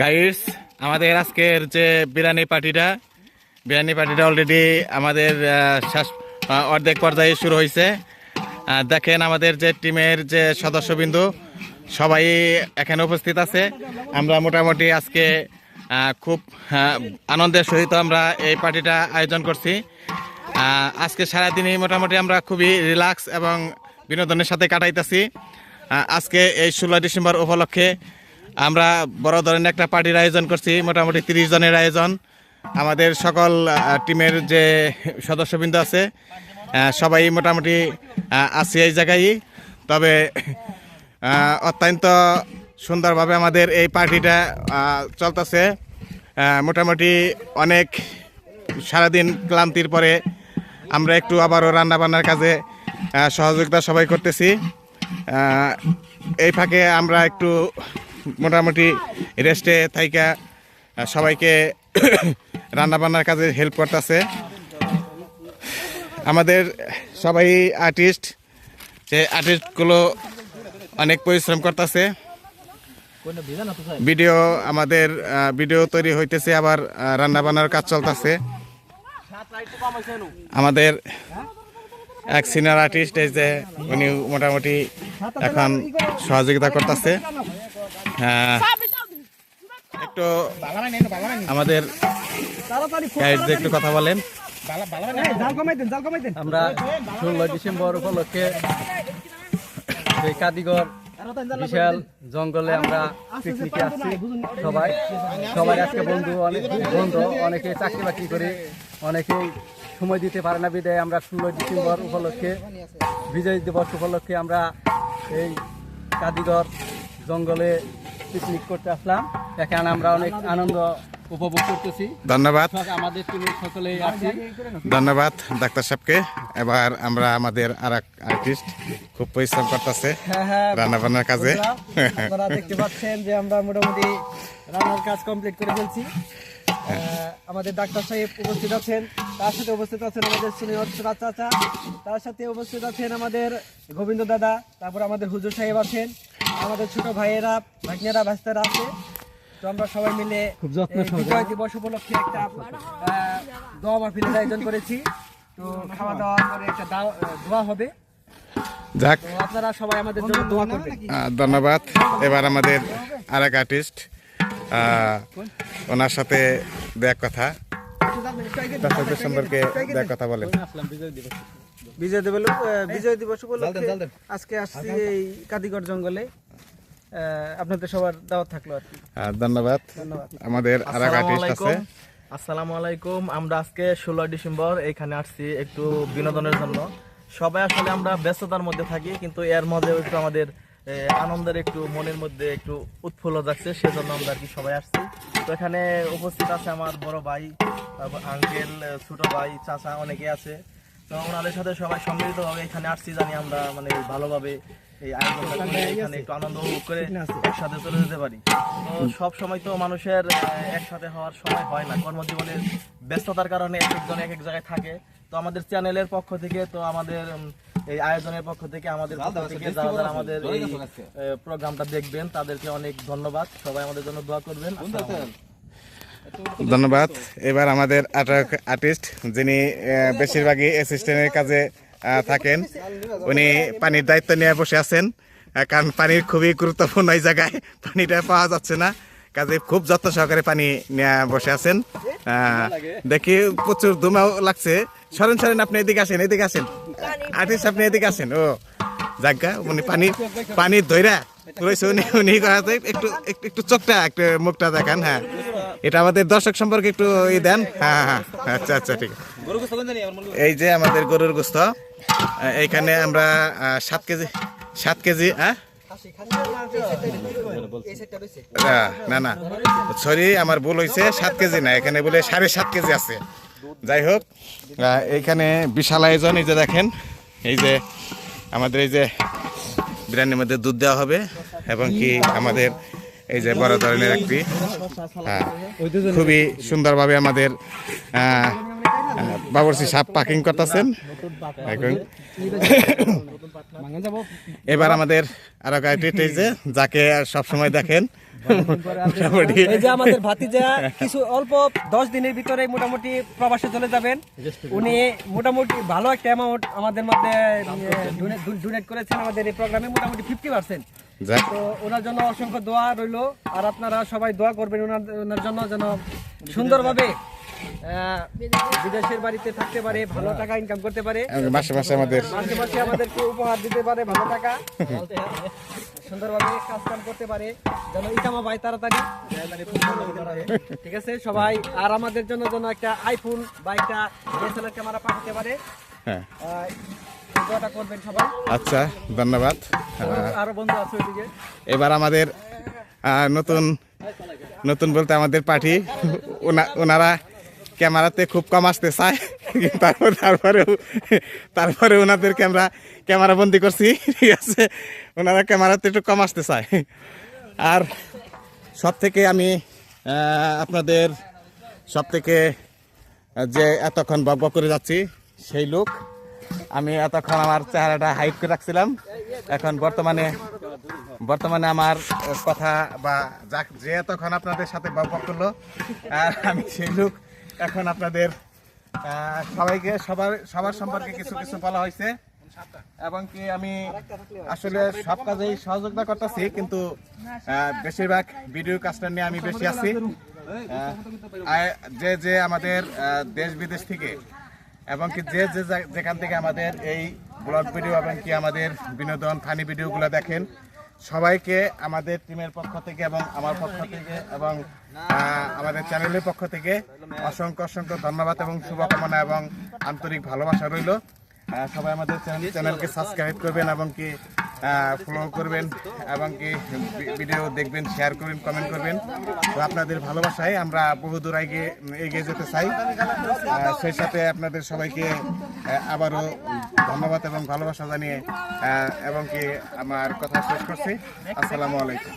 Guys আমাদের আজকের যে বিরিয়ানি পার্টিটা বিরিয়ানি পার্টিটা অলরেডি আমাদের শেষ অর্ধেক পর্যায়ে শুরু হয়েছে দেখেন আমাদের যে টিমের যে সদস্যবিন্দু, সবাই এখানে উপস্থিত আছে। আমরা মোটামুটি আজকে খুব আনন্দের সহিত আমরা এই পার্টিটা আয়োজন করছি। আজকে সারাদিনই মোটামুটি আমরা খুবই রিল্যাক্স এবং বিনোদনের সাথে কাটাইতেছি। আজকে এই ষোলো ডিসেম্বর উপলক্ষে আমরা বড় ধরনের একটা পার্টির আয়োজন করছি, মোটামুটি তিরিশ জনের আয়োজন। আমাদের সকল টিমের যে সদস্যবৃন্দ আছে সবাই মোটামুটি আছে এই জায়গায়। তবে অত্যন্ত সুন্দরভাবে আমাদের এই পার্টিটা চলতেছে। মোটামুটি অনেক সারাদিন ক্লান্তির পরে আমরা একটু আবারও রান্নাবান্নার কাজে সহযোগিতা সবাই করতেছি। এই ফাঁকে আমরা একটু মোটামুটি রেস্টে থাইকা সবাইকে রান্নাবান্নার কাজে হেল্প করতেছে। আমাদের সবাই আর্টিস্ট যে আর্টিস্টগুলো অনেক পরিশ্রম করতেছে। ভিডিও আমাদের ভিডিও তৈরি হইতেছে, আবার রান্না বান্নার কাজ চলতেছে। আমাদের এক সিনিয়র আর্টিস্ট এই যে উনি মোটামুটি এখন সহযোগিতা করতেছে। একটু আমাদের একটু কথা বলেন। আমরা ষোলো ডিসেম্বর উপলক্ষে সেই কাদিগর বিশাল জঙ্গলে আমরা পিকনিকে আসছি সবাই সবাই আজকে বন্ধু, অনেক বন্ধু, অনেকে চাকরি বাকরি করে, অনেকেই সময় দিতে পারে না বিদায়। আমরা ষোলো ডিসেম্বর উপলক্ষে বিজয় দিবস উপলক্ষে আমরা এই কাদিগর জঙ্গলে পিকনিক করতে আসলাম। এখানে আমরা অনেক আনন্দ উপভোগ করতেছি। ধন্যবাদ। আমাদের টিমের সকলেই আছি। ধন্যবাদ ডাক্তার সাহেবকে। এবার আমরা আমাদের আর এক আর্টিস্ট খুব পরিশ্রম করতেছে হ্যাঁ হ্যাঁ। রান্না বান্নার কাজে আপনারা দেখতে পাচ্ছেন যে আমরা মোটামুটি রান্নার কাজ কমপ্লিট করে ফেলছি। আমাদের ডাক্তার সাহেব উপস্থিত আছেন তার সাথে উপস্থিত আছেন আমাদের সুনিয়র চাচা তার সাথে উপস্থিত আছেন আমাদের গোবিন্দ দাদা তারপর আমাদের হুজুর সাহেব আছেন আমাদের ছোট ভাইয়েরা ভাগ্নেরা ভাস্তারা আছে। তো আমরা সবাই মিলে খুব যত্ন বিজয় দিবস উপলক্ষে একটা দোয়া মাহফিলের আয়োজন করেছি। তো খাওয়া দাওয়া করে একটা দোয়া হবে। যাক। আপনারা সবাই আমাদের জন্য দোয়া করবেন। ধন্যবাদ। এবার আমাদের আর এক আর্টিস্ট ওনার সাথে দেখ কথা। দর্শকদের সম্পর্কে দেখ কথা বলেন। বিজয় দিবস বিজয় দিবস উপলক্ষে আজকে আসছি এই কাদিগড় জঙ্গলে। আহ, আপনাদের সবার দাওয়াত থাকল আর কি। ধন্যবাদ। আমাদের আর এক আর্টিস্ট আছে। আসসালামু আলাইকুম। আমরা আজকে ষোলো ডিসেম্বর এখানে আসছি একটু বিনোদনের জন্য। সবাই আসলে আমরা ব্যস্ততার মধ্যে থাকি কিন্তু এর মধ্যে একটু আমাদের আনন্দের একটু মনের মধ্যে একটু উৎফুল্ল যাচ্ছে সেজন্য আমরা আর কি সবাই আসছি। তো এখানে উপস্থিত আছে আমার বড় ভাই আঙ্কেল ছোট ভাই চাচা অনেকে আছে। তো ওনাদের সাথে সবাই সম্মিলিতভাবে এখানে আসছি জানি আমরা মানে ভালোভাবে এই আয়োজনটা করে এখানে একটু আনন্দ উপভোগ করে একসাথে চলে যেতে পারি। তো সব সময় তো মানুষের একসাথে হওয়ার সময় হয় না। কর্মজীবনের ব্যস্ততার কারণে এক একজন এক এক জায়গায় থাকে। তো আমাদের চ্যানেলের পক্ষ থেকে তো আমাদের এই আয়োজনের পক্ষ থেকে আমাদের পক্ষ থেকে যারা যারা আমাদের এই প্রোগ্রামটা দেখবেন তাদেরকে অনেক ধন্যবাদ। সবাই আমাদের জন্য দোয়া করবেন। ধন্যবাদ। এবার আমাদের আর্টিস্ট যিনি বেশিরভাগই অ্যাসিস্ট্যান্টের কাজে আহ, থাকেন। উনি পানির দায়িত্ব নিয়ে বসে আছেন কারণ পানির খুবই গুরুত্বপূর্ণ এই জায়গায়। পানিটা পাওয়া যাচ্ছে না। কাজে খুব যত্ন সহকারে পানি নিয়ে বসে আছেন। আহ, দেখি প্রচুর ধুমাও লাগছে। সরেন সরেন আপনি এদিকে আসেন এদিকে আসেন। আর্টিস্ট আপনি এদিকে আসেন ও উনি পানি পানির ধৈরা রয়েছে উনি একটু একটু চোখটা একটু মুখটা দেখান হ্যাঁ এটা আমাদের দর্শক সম্পর্কে একটু ই দেন হ্যাঁ হ্যাঁ আচ্ছা আচ্ছা ঠিক। এই যে আমাদের গরুর গোস্ত এইখানে আমরা সাত কেজি সাত কেজি হ্যাঁ না না। সরি, আমার ভুল হয়েছে সাত কেজি না, এখানে বলে সাড়ে সাত কেজি আছে। যাই হোক এইখানে বিশাল আয়োজন, এই যে দেখেন, এই যে আমাদের এই যে বিরিয়ানির মধ্যে দুধ দেওয়া হবে এবং কি আমাদের এই যে বড় ধরনের একটি হ্যাঁ খুবই সুন্দরভাবে আমাদের বাবরসি সাপ পাকিং করতেছেন। এখন এবার আমাদের আরও গাড়িটি এই যে যাকে সবসময় দেখেন। এই যে আমাদের ভাতিজা কিছু অল্প দশ দিনের ভিতরে মোটামুটি প্রবাসে চলে যাবেন। উনি মোটামুটি ভালো একটা অ্যামাউন্ট আমাদের মধ্যে ডোনেট করেছেন আমাদের এই প্রোগ্রামে মোটামুটি ফিফটি পার্সেন্ট তো ওনার জন্য অসংখ্য দোয়া রইল। আর আপনারা সবাই দোয়া করবেন ওনার ওনার জন্য যেন সুন্দরভাবে বিদেশের বাড়িতে থাকতে পারে ভালো টাকা ইনকাম করতে পারে। মাসে মাসে আমাদের মাসে মাসে আমাদেরকে উপহার দিতে পারে ভালো টাকা। সুন্দরভাবে কাজ কাম করতে পারে যেন ইকামা পায় তাড়াতাড়ি ঠিক আছে সবাই আর আমাদের জন্য যেন একটা আইফোন বা একটা ডিএসএলআর ক্যামেরা পাঠাতে পারে। হ্যাঁ। করবেন সবাই। আচ্ছা ধন্যবাদ। আরও বন্ধু আছে ওইদিকে। এবার আমাদের নতুন নতুন বলতে আমাদের পার্টি। ওনারা ক্যামেরাতে খুব কম আসতে চায়। তারপর তারপরেও তারপরে ওনাদের ক্যামেরা ক্যামেরা বন্দি করছি, ঠিক আছে? ওনারা ক্যামেরাতে একটু কম আসতে চায়। আর সব থেকে আমি আপনাদের সব থেকে যে এতক্ষণ বক করে যাচ্ছি, সেই লোক আমি এতক্ষণ আমার চেহারাটা হাইট করে রাখছিলাম। এখন বর্তমানে বর্তমানে আমার কথা বা যাক, যে এতক্ষণ আপনাদের সাথে বক করল, আর আমি সেই লোক এখন আপনাদের সবাইকে, সবার সবার সম্পর্কে কিছু কিছু বলা হয়েছে। এবং কি আমি আসলে সব কাজেই সহযোগিতা করতেছি, কিন্তু বেশিরভাগ ভিডিও কাজটা নিয়ে আমি বেশি আছি। যে যে আমাদের দেশ বিদেশ থেকে, এবং কি যে যে যেখান থেকে আমাদের এই ব্লগ ভিডিও এবং কি আমাদের বিনোদন, ফানি ভিডিওগুলো দেখেন, সবাইকে আমাদের টিমের পক্ষ থেকে এবং আমার পক্ষ থেকে এবং আমাদের চ্যানেলের পক্ষ থেকে অসংখ্য অসংখ্য ধন্যবাদ এবং শুভকামনা এবং আন্তরিক ভালোবাসা রইল। সবাই আমাদের চ্যানেল- চ্যানেলকে সাবস্ক্রাইব করবেন এবং কি ফলো করবেন এবং কি ভিডিও দেখবেন শেয়ার করবেন কমেন্ট করবেন। তো আপনাদের ভালোবাসায় আমরা বহুদূর এগিয়ে এগিয়ে যেতে চাই। সেই সাথে আপনাদের সবাইকে আবারও ধন্যবাদ এবং ভালোবাসা জানিয়ে এবং কি আমার কথা শেষ করছি। আসসালামু আলাইকুম।